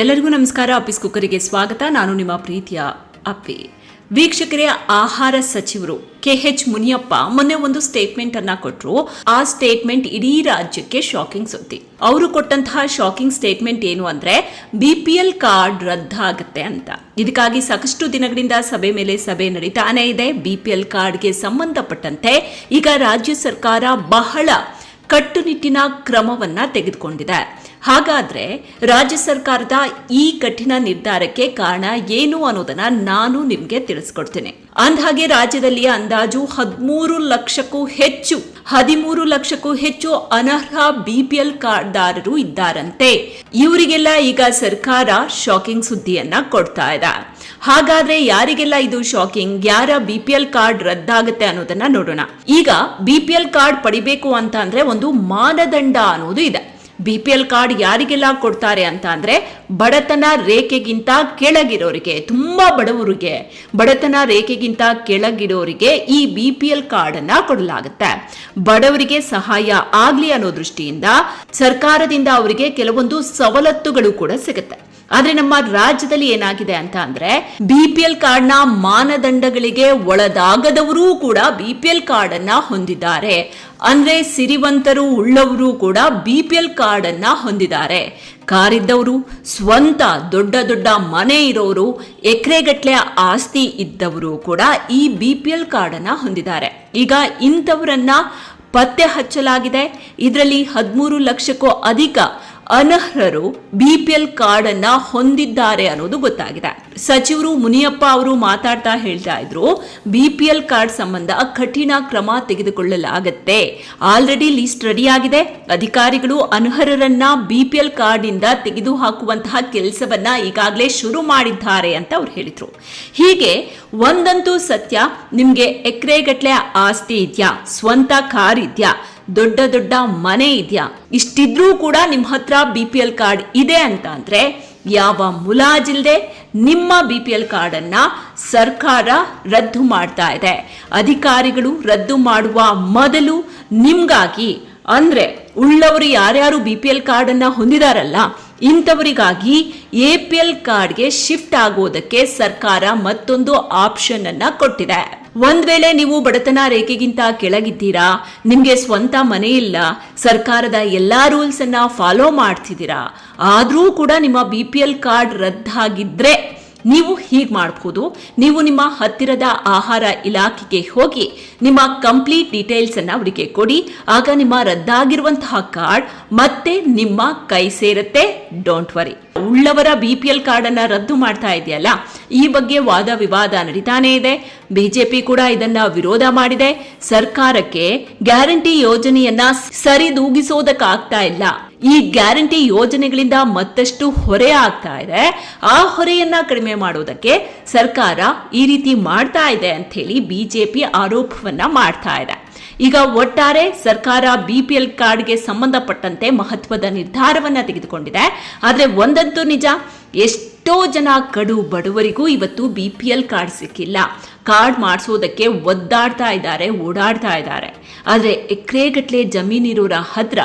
ಎಲ್ಲರಿಗೂ ನಮಸ್ಕಾರ. ಆಫೀಸ್ ಕುಕ್ಕರಿಗೆ ಸ್ವಾಗತ. ನಾನು ನಿಮ್ಮ ಪ್ರೀತಿಯ ಅಪ್ಪಿ. ವೀಕ್ಷಕರೇ, ಆಹಾರ ಸಚಿವರು ಕೆ ಎಚ್ ಮುನಿಯಪ್ಪ ಮೊನ್ನೆ ಒಂದು ಸ್ಟೇಟ್ಮೆಂಟ್ ಅನ್ನ ಕೊಟ್ಟರು ಆ ಸ್ಟೇಟ್ಮೆಂಟ್ ಇಡೀ ರಾಜ್ಯಕ್ಕೆ ಶಾಕಿಂಗ್ ಸುದ್ದಿ. ಅವರು ಕೊಟ್ಟಂತಹ ಶಾಕಿಂಗ್ ಸ್ಟೇಟ್ಮೆಂಟ್ ಏನು ಅಂದ್ರೆ ಬಿ ಪಿ ಎಲ್ ಕಾರ್ಡ್ ರದ್ದಾಗುತ್ತೆ ಅಂತ. ಇದಕ್ಕಾಗಿ ಸಾಕಷ್ಟು ದಿನಗಳಿಂದ ಸಭೆ ಮೇಲೆ ಸಭೆ ನಡೀತಾನೆ ಇದೆ. ಬಿ ಪಿ ಎಲ್ ಕಾರ್ಡ್ಗೆ ಸಂಬಂಧಪಟ್ಟಂತೆ ಈಗ ರಾಜ್ಯ ಸರ್ಕಾರ ಬಹಳ ಕಟ್ಟುನಿಟ್ಟಿನ ಕ್ರಮವನ್ನ ತೆಗೆದುಕೊಂಡಿದೆ. ಹಾಗಾದ್ರೆ ರಾಜ್ಯ ಸರ್ಕಾರದ ಈ ಕಠಿಣ ನಿರ್ಧಾರಕ್ಕೆ ಕಾರಣ ಏನು ಅನ್ನೋದನ್ನ ನಾನು ನಿಮ್ಗೆ ತಿಳಿಸ್ಕೊಡ್ತೇನೆ. ಅಂದ್ಹಾಗೆ ರಾಜ್ಯದಲ್ಲಿ ಅಂದಾಜು ಹದಿಮೂರು ಲಕ್ಷಕ್ಕೂ ಹೆಚ್ಚು, ಹದಿಮೂರು ಲಕ್ಷಕ್ಕೂ ಹೆಚ್ಚು ಅನರ್ಹ ಬಿಪಿಎಲ್ ಕಾರ್ಡ್ದಾರರು ಇದ್ದಾರಂತೆ. ಇವರಿಗೆಲ್ಲ ಈಗ ಸರ್ಕಾರ ಶಾಕಿಂಗ್ ಸುದ್ದಿಯನ್ನ ಕೊಡ್ತಾ ಇದೆ. ಹಾಗಾದ್ರೆ ಯಾರಿಗೆಲ್ಲ ಇದು ಶಾಕಿಂಗ್, ಯಾರ ಬಿ ಪಿ ಎಲ್ ಕಾರ್ಡ್ ರದ್ದಾಗುತ್ತೆ ಅನ್ನೋದನ್ನ ನೋಡೋಣ. ಈಗ ಬಿ ಪಿ ಎಲ್ ಕಾರ್ಡ್ ಪಡಿಬೇಕು ಅಂತ ಅಂದ್ರೆ ಒಂದು ಮಾನದಂಡ ಅನ್ನೋದು ಇದೆ. ಬಿ ಪಿ ಎಲ್ ಕಾರ್ಡ್ ಯಾರಿಗೆಲ್ಲ ಕೊಡ್ತಾರೆ ಅಂತ ಅಂದರೆ ಬಡತನ ರೇಖೆಗಿಂತ ಕೆಳಗಿರೋರಿಗೆ, ತುಂಬಾ ಬಡವರಿಗೆ. ಬಡತನ ರೇಖೆಗಿಂತ ಕೆಳಗಿರೋರಿಗೆ ಈ ಬಿ ಪಿ ಎಲ್ ಕಾರ್ಡನ್ನು ಕೊಡಲಾಗುತ್ತೆ. ಬಡವರಿಗೆ ಸಹಾಯ ಆಗಲಿ ಅನ್ನೋ ದೃಷ್ಟಿಯಿಂದ ಸರ್ಕಾರದಿಂದ ಅವರಿಗೆ ಕೆಲವೊಂದು ಸವಲತ್ತುಗಳು ಕೂಡ ಸಿಗುತ್ತೆ. ಆದ್ರೆ ನಮ್ಮ ರಾಜ್ಯದಲ್ಲಿ ಏನಾಗಿದೆ ಅಂತ ಅಂದ್ರೆ ಬಿಪಿಎಲ್ ಕಾರ್ಡ್ನ ಮಾನದಂಡಗಳಿಗೆ ಒಳದಾಗದವರೂ ಕೂಡ ಬಿಪಿಎಲ್ ಕಾರ್ಡ್ ಅನ್ನ ಹೊಂದಿದ್ದಾರೆ. ಅಂದ್ರೆ ಸಿರಿವಂತರು ಉಳ್ಳವರು ಕೂಡ ಬಿಪಿಎಲ್ ಕಾರ್ಡ್ ಅನ್ನ ಹೊಂದಿದ್ದಾರೆ. ಕಾರಿದ್ದವರು, ಸ್ವಂತ ದೊಡ್ಡ ದೊಡ್ಡ ಮನೆ ಇರೋರು ಎಕರೆಗಟ್ಟಲೆ ಆಸ್ತಿ ಇದ್ದವರು ಕೂಡ ಈ ಬಿಪಿಎಲ್ ಕಾರ್ಡ್ ಅನ್ನ ಹೊಂದಿದ್ದಾರೆ. ಈಗ ಇಂಥವರನ್ನ ಪತ್ತೆ ಹಚ್ಚಲಾಗಿದೆ. ಇದರಲ್ಲಿ ಹದಿಮೂರು ಲಕ್ಷಕ್ಕೂ ಅಧಿಕ ಅನರ್ಹರು ಬಿಪಿಎಲ್ ಎಲ್ ಕಾರ್ಡನ್ನು ಹೊಂದಿದ್ದಾರೆ ಅನ್ನೋದು ಗೊತ್ತಾಗಿದೆ. ಸಚಿವರು ಮುನಿಯಪ್ಪ ಅವರು ಮಾತಾಡ್ತಾ ಹೇಳ್ತಾ ಇದ್ರು ಬಿಪಿಎಲ್ ಕಾರ್ಡ್ ಸಂಬಂಧ ಕಠಿಣ ಕ್ರಮ ತೆಗೆದುಕೊಳ್ಳಲಾಗತ್ತೆ. ಆಲ್ರೆಡಿ ಲಿಸ್ಟ್ ರೆಡಿ ಆಗಿದೆ. ಅಧಿಕಾರಿಗಳು ಅನರ್ಹರನ್ನ ಬಿಪಿಎಲ್ ಕಾರ್ಡ್ ಇಂದ ತೆಗೆದು ಹಾಕುವಂತಹ ಕೆಲಸವನ್ನ ಈಗಾಗಲೇ ಶುರು ಮಾಡಿದ್ದಾರೆ ಅಂತ ಅವ್ರು ಹೇಳಿದ್ರು. ಹೀಗೆ ಒಂದಂತೂ ಸತ್ಯ, ನಿಮ್ಗೆ ಎಕರೆಗಟ್ಲೆ ಆಸ್ತಿ ಇದೆಯಾ? ಸ್ವಂತ ಕಾರ್ ಇದೆಯಾ? ದೊಡ್ಡ ದೊಡ್ಡ ಮನೆ ಇದೆಯಾ? ಇಷ್ಟಿದ್ರೂ ಕೂಡ ನಿಮ್ಮ ಹತ್ರ ಬಿ ಪಿ ಎಲ್ ಕಾರ್ಡ್ ಇದೆ ಅಂತ ಅಂದ್ರೆ ಯಾವ ಮುಲಾಜಿಲ್ಲದೆ ನಿಮ್ಮ ಬಿ ಪಿ ಎಲ್ ಕಾರ್ಡನ್ನು ಸರ್ಕಾರ ರದ್ದು ಮಾಡ್ತಾ ಇದೆ. ಅಧಿಕಾರಿಗಳು ರದ್ದು ಮಾಡುವ ಮೊದಲು ನಿಮ್ಗಾಗಿ, ಅಂದ್ರೆ ಉಳ್ಳವರು ಯಾರ್ಯಾರು ಬಿ ಪಿ ಎಲ್ ಕಾರ್ಡನ್ನು ಹೊಂದಿದಾರಲ್ಲ ಇಂಥವರಿಗಾಗಿ ಎ ಪಿ ಎಲ್ ಕಾರ್ಡ್ಗೆ ಶಿಫ್ಟ್ ಆಗೋದಕ್ಕೆ ಸರ್ಕಾರ ಮತ್ತೊಂದು ಆಪ್ಷನ್ ಅನ್ನ ಕೊಟ್ಟಿದೆ. ಒಂದ್ ವೇಳೆ ನೀವು ಬಡತನ ರೇಖೆಗಿಂತ ಕೆಳಗಿದ್ದೀರಾ, ನಿಮ್ಗೆ ಸ್ವಂತ ಮನೆ ಇಲ್ಲ, ಸರ್ಕಾರದ ಎಲ್ಲಾ ರೂಲ್ಸ್ ಅನ್ನ ಫಾಲೋ ಮಾಡ್ತಿದ್ದೀರಾ, ಆದ್ರೂ ಕೂಡ ನಿಮ್ಮ ಬಿ ಪಿ ಎಲ್ ಕಾರ್ಡ್ ರದ್ದಾಗಿದ್ರೆ ನೀವು ಹೀಗೆ ಮಾಡಬಹುದು ನೀವು ನಿಮ್ಮ ಹತ್ತಿರದ ಆಹಾರ ಇಲಾಖೆಗೆ ಹೋಗಿ ನಿಮ್ಮ ಕಂಪ್ಲೀಟ್ ಡೀಟೇಲ್ಸ್ ಅನ್ನ ಅವರಿಗೆ ಕೊಡಿ, ಆಗ ನಿಮ್ಮ ರದ್ದಾಗಿರುವಂತಹ ಕಾರ್ಡ್ ಮತ್ತೆ ನಿಮ್ಮ ಕೈ ಸೇರುತ್ತೆ. ಡೋಂಟ್ ವರಿ ಉಳ್ಳವರ ಬಿ ಪಿ ಎಲ್ ಕಾರ್ಡ್ ಅನ್ನ ರದ್ದು ಮಾಡ್ತಾ ಇದೆಯಲ್ಲ, ಈ ಬಗ್ಗೆ ವಾದ ವಿವಾದ ನಡೀತಾನೆ ಇದೆ. ಬಿಜೆಪಿ ಕೂಡ ಇದನ್ನ ವಿರೋಧ ಮಾಡಿದೆ. ಸರ್ಕಾರಕ್ಕೆ ಗ್ಯಾರಂಟಿ ಯೋಜನೆಯನ್ನ ಸರಿದೂಗಿಸೋದಕ್ಕಾಗ್ತಾ ಇಲ್ಲ. ಈ ಗ್ಯಾರಂಟಿ ಯೋಜನೆಗಳಿಂದ ಮತ್ತಷ್ಟು ಹೊರೆ ಆಗ್ತಾ ಇದೆ. ಆ ಹೊರೆಯನ್ನ ಕಡಿಮೆ ಮಾಡೋದಕ್ಕೆ ಸರ್ಕಾರ ಈ ರೀತಿ ಮಾಡ್ತಾ ಇದೆ ಅಂತ ಹೇಳಿ ಬಿಜೆಪಿ ಆರೋಪವನ್ನ ಮಾಡ್ತಾ ಇದೆ. ಈಗ ಒಟ್ಟಾರೆ ಸರ್ಕಾರ ಬಿಪಿಎಲ್ ಕಾರ್ಡ್ಗೆ ಸಂಬಂಧಪಟ್ಟಂತೆ ಮಹತ್ವದ ನಿರ್ಧಾರವನ್ನ ತೆಗೆದುಕೊಂಡಿದೆ. ಆದ್ರೆ ಒಂದಂತೂ ನಿಜ, ಎಷ್ಟೋ ಜನ ಕಡು ಬಡವರಿಗೂ ಇವತ್ತು ಬಿ ಪಿ ಎಲ್ ಕಾರ್ಡ್ ಸಿಕ್ಕಿಲ್ಲ. ಕಾರ್ಡ್ ಮಾಡಿಸೋದಕ್ಕೆ ಒದ್ದಾಡ್ತಾ ಇದ್ದಾರೆ, ಓಡಾಡ್ತಾ ಇದ್ದಾರೆ. ಆದ್ರೆ ಎಕರೆಗಟ್ಟಲೆ ಜಮೀನಿರೋರ ಹತ್ರ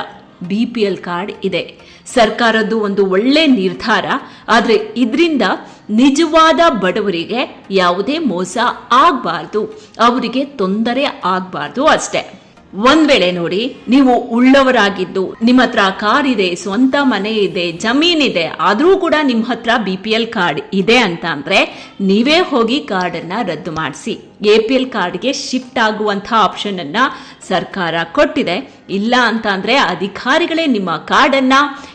ಬಿ ಪಿ ಎಲ್ ಕಾರ್ಡ್ ಇದೆ. ಸರ್ಕಾರದ್ದು ಒಂದು ಒಳ್ಳೆ ನಿರ್ಧಾರ, ಆದರೆ ಇದರಿಂದ ನಿಜವಾದ ಬಡವರಿಗೆ ಯಾವುದೇ ಮೋಸ ಆಗಬಾರ್ದು. ಅವರಿಗೆ ತೊಂದರೆ ಆಗಬಾರ್ದು ಅಷ್ಟೇ. ಒಂದ್ ವೇಳೆ ನೋಡಿ, ನೀವು ಉಳ್ಳವರಾಗಿದ್ದು, ನಿಮ್ಮ ಹತ್ರ ಕಾರ್ ಇದೆ ಸ್ವಂತ ಮನೆ ಇದೆ ಜಮೀನಿದೆ ಆದ್ರೂ ಕೂಡ ನಿಮ್ಮ ಹತ್ರ ಬಿ ಪಿ ಎಲ್ ಕಾರ್ಡ್ ಇದೆ ಅಂತ ಅಂದ್ರೆ, ನೀವೇ ಹೋಗಿ ಕಾರ್ಡ್ ಅನ್ನ ರದ್ದು ಮಾಡಿಸಿ. ಎ ಪಿ ಎಲ್ ಕಾರ್ಡ್ಗೆ ಶಿಫ್ಟ್ ಆಗುವಂತಹ ಆಪ್ಷನ್ ಅನ್ನ ಸರ್ಕಾರ ಕೊಟ್ಟಿದೆ. ಇಲ್ಲ ಅಂತ ಅಂದ್ರೆ, ಅಧಿಕಾರಿಗಳೇ ನಿಮ್ಮ ಕಾರ್ಡ್ ಅನ್ನ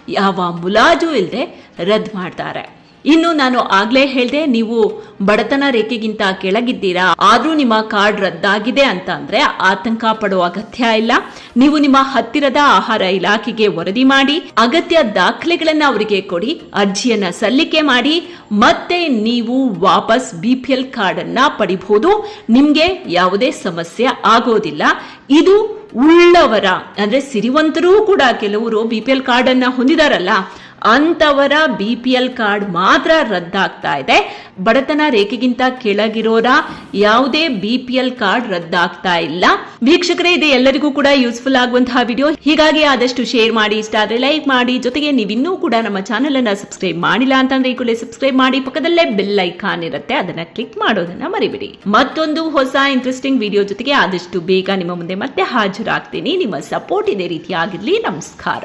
ಯಾವ ಮುಲಾಜು ಇಲ್ಲದೆ ರದ್ದು ಮಾಡ್ತಾರೆ. ಇನ್ನು ನಾನು ಆಗ್ಲೇ ಹೇಳ್ದೆ, ನೀವು ಬಡತನ ರೇಖೆಗಿಂತ ಕೆಳಗಿದ್ದೀರಾ, ಆದ್ರೂ ನಿಮ್ಮ ಕಾರ್ಡ್ ರದ್ದಾಗಿದೆ ಅಂತ ಅಂದ್ರೆ ಆತಂಕ ಪಡುವ ಅಗತ್ಯ ಇಲ್ಲ. ನೀವು ನಿಮ್ಮ ಹತ್ತಿರದ ಆಹಾರ ಇಲಾಖೆಗೆ ವರದಿ ಮಾಡಿ, ಅಗತ್ಯ ದಾಖಲೆಗಳನ್ನ ಅವರಿಗೆ ಕೊಡಿ, ಅರ್ಜಿಯನ್ನ ಸಲ್ಲಿಕೆ ಮಾಡಿ, ಮತ್ತೆ ನೀವು ವಾಪಸ್ ಬಿ ಪಿ ಎಲ್ ಕಾರ್ಡ್ ಅನ್ನ ಪಡಿಬಹುದು ನಿಮ್ಗೆ ಯಾವುದೇ ಸಮಸ್ಯೆ ಆಗೋದಿಲ್ಲ. ಇದು ಉಳ್ಳವರ, ಅಂದ್ರೆ ಸಿರಿವಂತರೂ ಕೂಡ ಕೆಲವರು ಬಿ ಪಿ ಎಲ್ ಕಾರ್ಡ್ ಅನ್ನ ಹೊಂದಿದಾರಲ್ಲ ಅಂತವರ ಬಿ ಪಿ ಎಲ್ ಕಾರ್ಡ್ ಮಾತ್ರ ರದ್ದಾಗ್ತಾ ಇದೆ. ಬಡತನ ರೇಖೆಗಿಂತ ಕೆಳಗಿರೋರ ಯಾವುದೇ ಬಿ ಪಿ ಎಲ್ ಕಾರ್ಡ್ ರದ್ದಾಗ್ತಾ ಇಲ್ಲ. ವೀಕ್ಷಕರೇ, ಇದೆ ಎಲ್ಲರಿಗೂ ಕೂಡ ಯೂಸ್ಫುಲ್ ಆಗುವಂತಹ ವಿಡಿಯೋ ಹೀಗಾಗಿ ಆದಷ್ಟು ಶೇರ್ ಮಾಡಿ, ಇಷ್ಟ ಆದ್ರೆ ಲೈಕ್ ಮಾಡಿ. ಜೊತೆಗೆ ನೀವಿನ್ನೂ ಕೂಡ ನಮ್ಮ ಚಾನೆಲ್ ಅನ್ನ ಸಬ್ಸ್ಕ್ರೈಬ್ ಮಾಡಿಲ್ಲ ಅಂತಂದ್ರೆ ಈ ಕೂಡಲೇ ಸಬ್ಸ್ಕ್ರೈಬ್ ಮಾಡಿ. ಪಕ್ಕದಲ್ಲೇ ಬೆಲ್ ಐಕಾನ್ ಇರುತ್ತೆ. ಅದನ್ನ ಕ್ಲಿಕ್ ಮಾಡೋದನ್ನ ಮರಿಬಿಡಿ. ಮತ್ತೊಂದು ಹೊಸ ಇಂಟ್ರೆಸ್ಟಿಂಗ್ ವಿಡಿಯೋ ಜೊತೆಗೆ ಆದಷ್ಟು ಬೇಗ ನಿಮ್ಮ ಮುಂದೆ ಮತ್ತೆ ಹಾಜರಾಗ್ತೀನಿ. ನಿಮ್ಮ ಸಪೋರ್ಟ್ ಇದೇ ರೀತಿಯಾಗಿರ್ಲಿ. ನಮಸ್ಕಾರ.